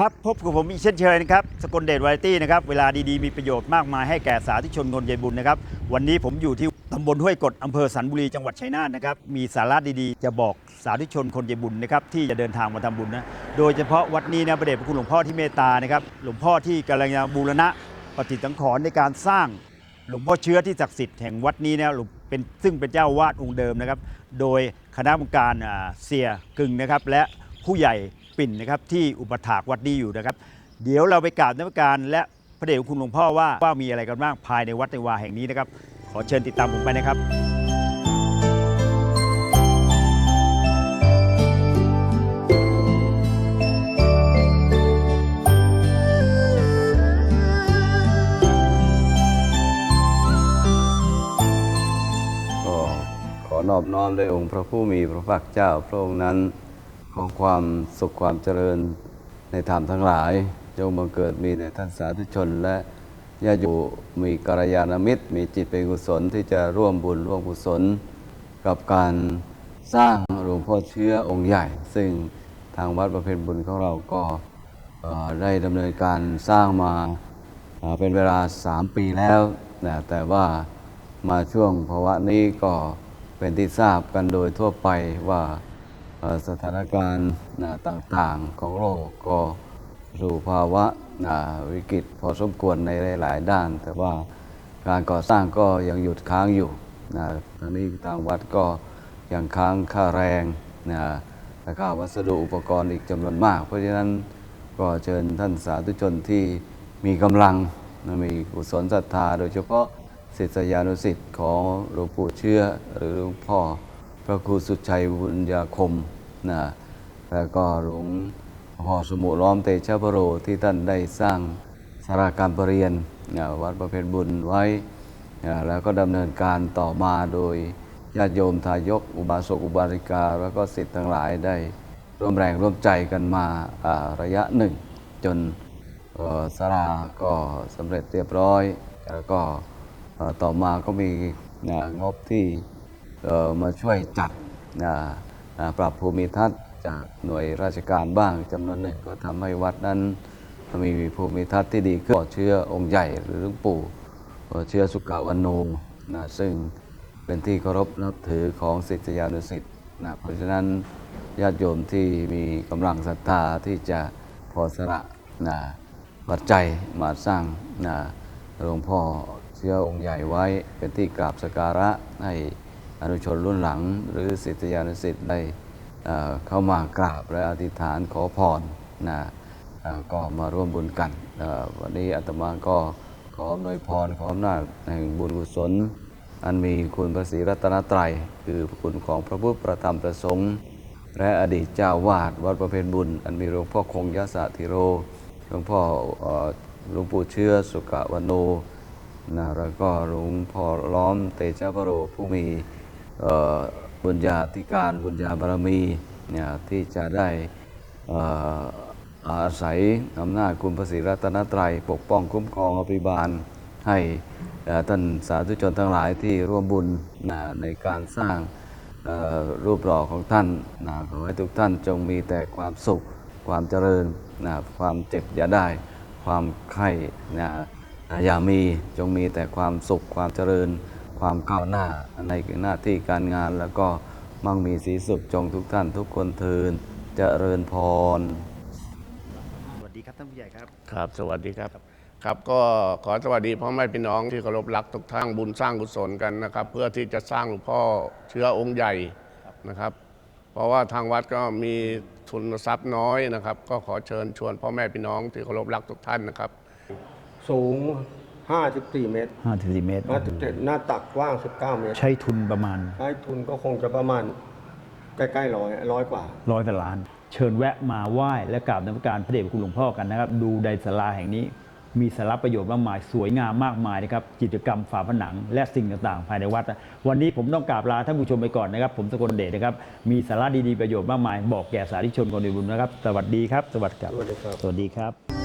พับพบกับผมอีกเช่นเคยนะครับสกลเดชวาไรตี้นะครับเวลาดีๆมีประโยชน์มากมายให้แก่สาธุชนคนใจบุญนะครับวันนี้ผมอยู่ที่ตำบลห้วยกดอำเภอสันบุรีจังหวัดชัยนาทนะครับมีสาระดีๆ จะบอกสาธุชนคนใจบุญนะครับที่จะเดินทางมาทำบุญนะโดยเฉพาะวัดนี้นะพระเดชพระคุณหลวงพ่อที่เมตตานะครับหลวงพ่อที่กำลังจะบูรณะปฏิสังขรณ์ในการสร้างหลวงพ่อเชื้อที่ศักดิ์สิทธิ์แห่งวัดนี้นะหลวงเป็นซึ่งเป็นเจ้าวาดองค์เดิมนะครับโดยคณะกรรมการเสียกึ่งนะครับและผู้ใหญ่ ปิ่นนะครับที่อุปถากวัดนี้อยู่นะครับ เดี๋ยวเราไปกราบนมัสการ และพระเดชคุณหลวงพ่อว่าว่ามีอะไรกันบ้างภายในวัดในวาแห่งนี้นะครับ ขอเชิญติดตามผมไปนะครับขอนอบน้อมด้วยองค์พระผู้มีพระภาคเจ้าพระองค์นั้น ขอความสุขความเจริญในธรรมทั้งหลาย จงบังเกิดมีในท่านสาธุชนและญาติโยมมีกัลยาณมิตร มีจิตเป็นกุศลที่จะร่วมบุญร่วมกุศล กับการสร้างหลวงพ่อเชื้อองค์ใหญ่ ซึ่งทางวัดประเพณบุญของเราก็ได้ดำเนินการสร้างมาเป็นเวลา 3 ปีแล้วนะแต่ว่ามาช่วงภาวะนี้ก็เป็นที่ทราบกันโดยทั่วไปว่า สถานการณ์ต่างๆของโลกก็สู่ภาวะวิกฤตพอสมควรในหลาย ๆ ด้าน แต่ว่าการก่อสร้างก็ยังหยุดค้างอยู่นะทางนี้ทางวัดก็ยังค้างค่าแรงนะและค่าวัสดุอุปกรณ์อีกจำนวนมาก เพราะฉะนั้นก็เชิญท่านสาธุชนที่มีกำลังมีกุศลศรัทธา โดยเฉพาะศิษยานุศิษย์ของหลวงปู่เชื่อหรือหลวงพ่อ ระครูสุชัยบุญญาคมนะแล้วก็หลวงพ่อสมุล้อมเตชะพโรที่ท่านได้สร้างสาราการประเรียนนะวัดประเพณบุญไว้นะแล้วก็ดำเนินการต่อมาโดยญาติโยมทายกอุบาสกอุบาสิกา แล้วก็ศิษย์ทั้งหลายได้ร่วมแรงร่วมใจกันมาระยะหนึ่ง จนสาราก็สำเร็จเรียบร้อย แล้วก็ต่อมาก็มีนงบที่ มาช่วยจัดปรับภูมิทัศน์จากหน่วยราชการบ้างจำนวนหนึ่งก็ทำให้วัดนั้นมีภูมิทัศน์ที่ดีขึ้นเชื้อองค์ใหญ่หรือหลวงปู่เชื้อสุกาวันโนนะซึ่งเป็นที่เคารพนับถือของศิษยานุศิษย์นะเพราะฉะนั้นญาติโยมที่มีกำลังศรัทธาที่จะพอสละนะปัจจัยมาสร้างนะหลวงพ่อเชื้อองค์ใหญ่ไว้เป็นที่กราบสกการะให้ อนุชนรุ่นหลัง หรือศิษยานุศิษย์ได้เข้ามากราบและอธิษฐานขอพรนะก็มาร่วมบุญกันวันนี้อาตมาก็ขออำนวยพรขออำนาจแห่งบุญกุศล อันมีคุณพระศรีรัตนตรัย คือคุณของพระพุทธประธรรมประสงค์ และอดีตเจ้าวาดวัดประเพณบุญ อันมีหลวงพ่อคงยะสะธิโรหลวงพ่อหลวงปู่เชื้อสุกะวันโนนะแล้วก็หลวงพ่อล้อมเตชะพโรผู้มี บุญญาธิการบุญญาบารมีเนี่ยที่จะได้อาศัยอำนาจคุณพระศรีรัตนตรัย ปกป้องคุ้มครองอภิบาลให้ท่านสาธุชนทั้งหลายที่ร่วมบุญนะในการสร้างรูปหล่อของท่านนะขอให้ทุกท่านจงมีแต่ความสุข ความเจริญนะความเจ็บอย่าได้ ความไข้นะอย่ามีจงมีแต่ความสุขความเจริญ ความก้าวหน้าในหน้าที่การงานแล้วก็มั่งมีสีสุขจงทุกท่านทุกคนเทินเจริญพร สวัสดีครับท่านผู้ใหญ่ครับ ครับ สวัสดีครับ ครับก็ขอสวัสดีพ่อแม่พี่น้องที่เคารพรักทุกท่านบุญสร้างกุศลกันนะครับ เพื่อที่จะสร้างหลวงพ่อเชื้อองค์ใหญ่นะครับ เพราะว่าทางวัดก็มีทุนทรัพย์น้อยนะครับ ก็ขอเชิญชวนพ่อแม่พี่น้องที่เคารพรักทุกท่านนะครับ สูง 54 เมตร 54 เมตร 57หน้าตักกว้าง 19 เมตร ใช้ทุนประมาณ ใช้ทุนก็คงจะประมาณใกล้ๆร้อยร้อยกว่า ร้อยกว่าล้าน เชิญแวะมาไหว้และกราบนมัสการพระเดชพระคุณหลวงพ่อกันนะครับ ดูในศาลาแห่งนี้ มีสาระประโยชน์มากมาย สวยงามมากมายนะครับ กิจกรรมฝาผนัง และสิ่งต่างๆ ภายในวัด วันนี้ผมต้องกราบลาท่านผู้ชมไปก่อนนะครับ ผมสกลเดชนะครับ มีสาระดีๆประโยชน์มากมาย บอกแก่สาธุชนคนในบุญนะครับ สวัสดีครับ สวัสดีครับ สวัสดีครับสวัสดีครับ